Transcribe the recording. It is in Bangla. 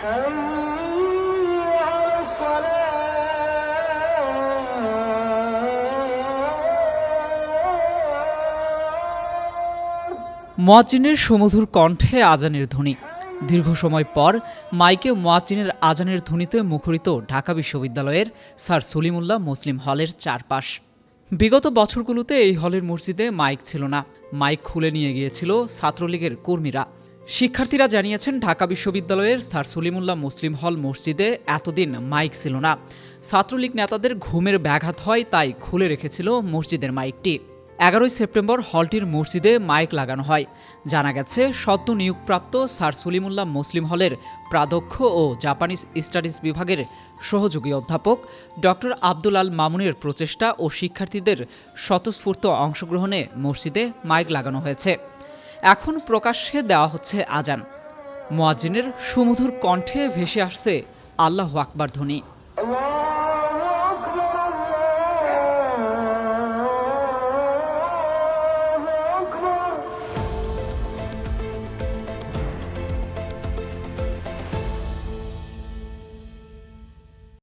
মোয়াজ্জিনের সুমধুর কণ্ঠে আজানের ধ্বনি। দীর্ঘ সময় পর মাইকে মোয়াজ্জিনের আজানের ধ্বনিতে মুখরিত ঢাকা বিশ্ববিদ্যালয়ের স্যার সলিমুল্লাহ মুসলিম হলের চারপাশ। বিগত বছরগুলোতে এই হলের মসজিদে মাইক ছিল না। মাইক খুলে নিয়ে গিয়েছিল ছাত্রলীগের কর্মীরা। শিক্ষার্থীরা জানিয়েছেন, ঢাকা বিশ্ববিদ্যালয়ের স্যার সলিমুল্লাহ মুসলিম হল মসজিদে এতদিন মাইক ছিল না। ছাত্রলীগ নেতাদের ঘুমের ব্যাঘাত হয়, তাই খুলে রেখেছিল মসজিদের মাইকটি। এগারোই সেপ্টেম্বর হলটির মসজিদে মাইক লাগানো হয়। জানা গেছে, সদ্য নিয়োগপ্রাপ্ত স্যার সলিমুল্লাহ মুসলিম হলের প্রাধ্যক্ষ ও জাপানিজ স্টাডিজ বিভাগের সহযোগী অধ্যাপক ডক্টর আব্দুল আল মামুনের প্রচেষ্টা ও শিক্ষার্থীদের স্বতঃস্ফূর্ত অংশগ্রহণে মসজিদে মাইক লাগানো হয়েছে। এখন প্রকাশ্যে দেওয়া হচ্ছে আজান মোয়াজিনের সুমধুর কণ্ঠে ভেসে আসছে আল্লাহ আকবার ধ্বনি।